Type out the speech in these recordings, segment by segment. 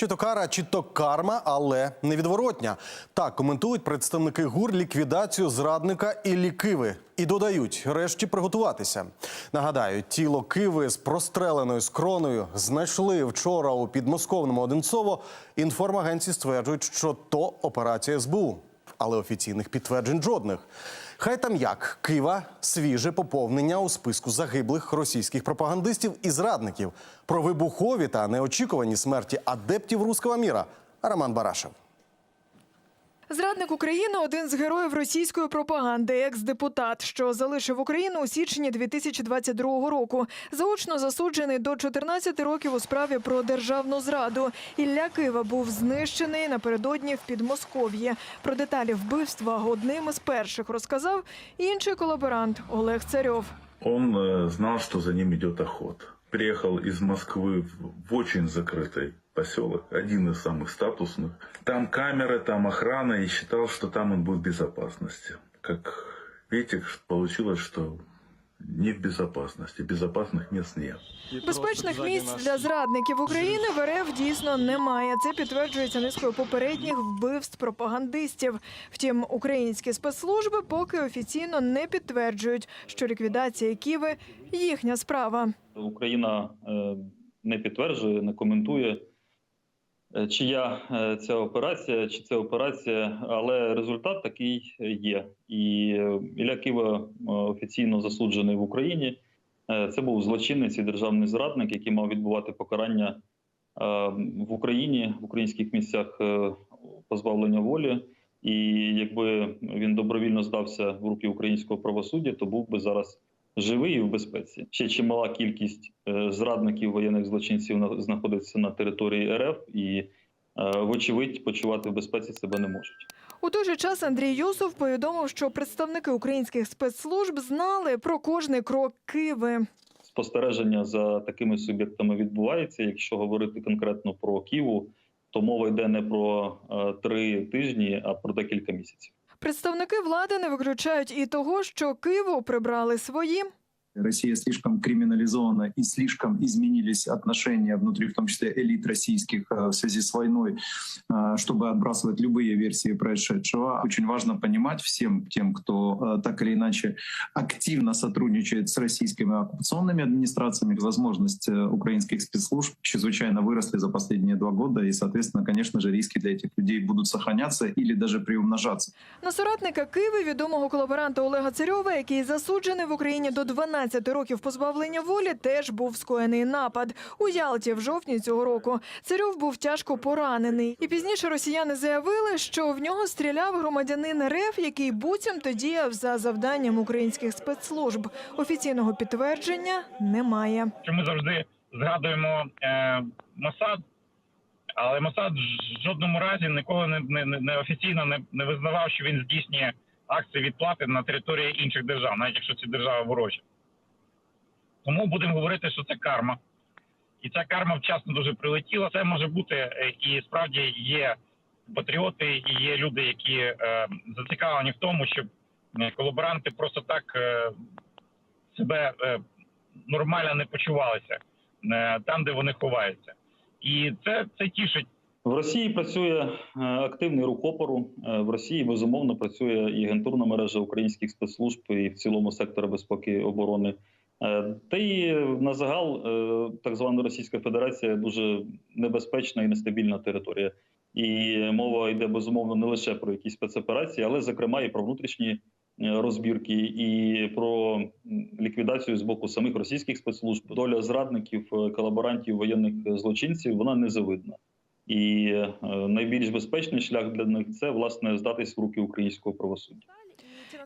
Чи то кара, чи то карма, але невідворотня. Так коментують представники ГУР ліквідацію зрадника Іллі Киви. І додають, решті приготуватися. Нагадаю, тіло Киви з простреленою скроною знайшли вчора у підмосковному Одинцово. Інформагенції стверджують, що то операція СБУ, але офіційних підтверджень жодних. Хай там як Кива свіже поповнення у списку загиблих російських пропагандистів і зрадників про вибухові та неочікувані смерті адептів руського міра. Роман Барашев. Зрадник України один з героїв російської пропаганди, екс-депутат, що залишив Україну у січні 2022 року. Заочно засуджений до 14 років у справі про державну зраду. Ілля Кива був знищений напередодні в Підмосков'ї. Про деталі вбивства одним із перших розказав інший колаборант Олег Царьов. Он э, знал, что за ним идет охота. Приехал из Москвы в, в очень закрытый поселок, один из самых статусных. Там камеры, там охрана, и считал, что там он будет в безопасности. Как видите, получилось, что не в безопасности. Безопасных мест нет. Безпечних місць для зрадників України в РФ дійсно немає. Це підтверджується низкою попередніх вбивств пропагандистів. Втім, українські спецслужби поки офіційно не підтверджують, що ліквідація Києви – їхня справа. Україна е, не підтверджує, не коментує, е, чия е, ця операція, чи це операція, але результат такий є. І е, Ілля Кива е, офіційно засуджений в Україні. Е, Це був злочинець і державний зрадник, який мав відбувати покарання е, в Україні, в українських місцях е, позбавлення волі. І якби він добровільно здався в руки українського правосуддя, то був би зараз живий і в безпеці. Ще чимала кількість е, зрадників воєнних злочинців на- знаходиться на території РФ і, е, вочевидь, почувати в безпеці себе не можуть. У той же час Андрій Юсов повідомив, що представники українських спецслужб знали про кожний крок Киви. Спостереження за такими суб'єктами відбувається. Якщо говорити конкретно про Ківу, то мова йде не про е, три тижні, а про декілька місяців. Представники влади не виключають і того, що Києву прибрали свої. Россия слишком криминализована и слишком изменились отношения внутри, в том числе элит российских э, в связи с войной, э, чтобы отбрасывать любые версии происшедшего. Очень важно понимать всем тем, кто э, так или иначе активно сотрудничает с российскими оккупационными администрациями, возможность э, украинских спецслужб чрезвычайно выросли за последние два года, и, соответственно, конечно же, риски для этих людей будут сохраняться или даже приумножаться. На соратника Киви відомого колаборанта Олега Царьова, який засуджений в Україні до 12 років позбавлення волі, теж був скоєний напад у Ялті в жовтні цього року. Царьов був тяжко поранений, і пізніше росіяни заявили, що в нього стріляв громадянин РФ, який буцімто діяв за завданням українських спецслужб. Офіційного підтвердження немає. що ми завжди згадуємо е, Мосад, але Мосад в жодному разі ніколи не, не- не офіційно не, не визнавав, що він здійснює акції відплати на території інших держав, навіть якщо ці держави ворожі. Тому будемо говорити, що це карма. І ця карма вчасно дуже прилетіла. Це може бути е, і справді є патріоти, і є люди, які е, зацікавлені в тому, щоб е, колаборанти просто так е, себе е, нормально не почувалися е, там, де вони ховаються. І це, це тішить. В Росії працює е, активний рух опору. В Росії безумовно працює і агентурна мережа українських спецслужб, і в цілому сектора безпеки оборони. Е, Та й на загал е, так звана Російська Федерація дуже небезпечна і нестабільна територія. І мова йде безумовно не лише про якісь спецоперації, але зокрема і про внутрішні е, розбірки, і про ліквідацію з боку самих російських спецслужб. Доля зрадників, е, колаборантів, воєнних злочинців вона незавидна. І е, найбільш безпечний шлях для них це власне здатись в руки українського правосуддя.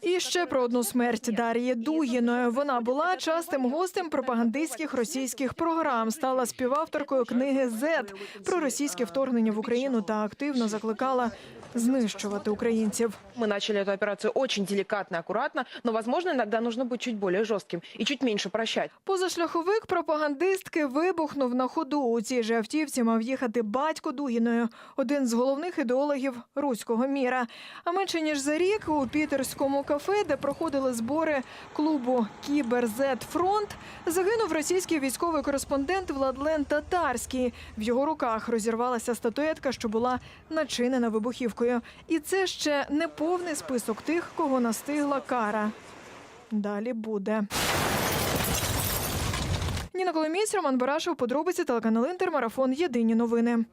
І ще про одну смерть Дар'ї Дугіної. Вона була частим гостем пропагандистських російських програм, стала співавторкою книги «Зет» про російське вторгнення в Україну та активно закликала знищувати українців. Мы начали эту операцию очень деликатно, аккуратно, но, возможно, иногда нужно быть чуть более жестким и чуть меньше прощать. Позашляховик пропагандистки вибухнув на ходу. У цій же автівці мав їхати батько Дугіною, один з головних ідеологів руського міра. А менше ніж за рік у пітерському кафе, де проходили збори клубу Кібер Зет Фронт, загинув російський військовий кореспондент Владлен Татарський. В його руках розірвалася статуетка, що була начинена вибухівкою. І це ще не повний список тих, кого настигла кара. Далі буде. Ніна Коломієць, Роман Барашев, подробиці телеканал Інтер, Єдині новини.